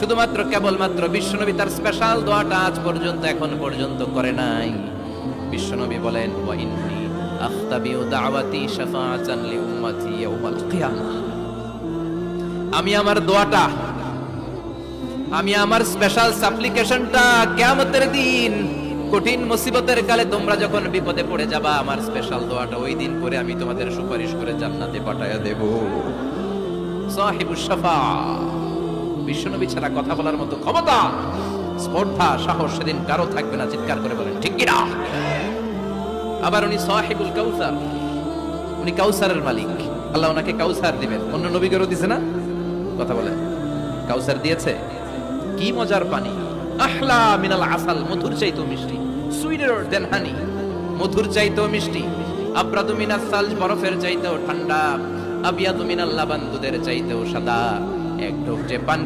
শুধুমাত্র কেবলমাত্র বিশ্বনবী তার স্পেশাল দোয়াটা আজ পর্যন্ত এখন পর্যন্ত করে নাই। বিশ্বনবী বলেন, ওয়া ইন্নী আখতাবিউ দাওয়াতি শাফাআতান লি উম্মতি ইয়াউমাল কিয়ামাহ আমি আমার দোয়াটা, আমি আমার স্পেশাল সাপ্লিকেশনটা কিয়ামতের দিন, কঠিন মুসিবতের কালে তোমরা যখন বিপদে পড়ে যাবা, আমার স্পেশাল দোয়াটা ওই দিন করে আমি তোমাদের সুপারিশ করে জান্নাতে পাঠায়া দেব। সাহিবুস শাফা। বিশ্বনবী ছাড়া কথা বলার মতো ক্ষমতা, স্পর্ধা, সাহস সেদিন কারও থাকবে না, চিৎকার করে বলেন, ঠিক কিনা? আবার উনি সাহিবুল কাউসার, উনি কাউসারের মালিক। আল্লাহ ওনাকে কাউসার দিবেন। অন্য নবীগরও দিছে না? কথা বলে কাউসার দিয়েছে? কি মজার পানি। আহলা মিনাল আসাল, মধুর চাইতো মিষ্টি। সুইটের দেন হানি মধুর চাইতো মিষ্টি। আব্রাদু মিনাস সাল, বরফের চাইতেও ঠান্ডা। আবিয়াদু মিনাল লাবান, দুধের চাইতেও সাদা। এক ঢোক যে পান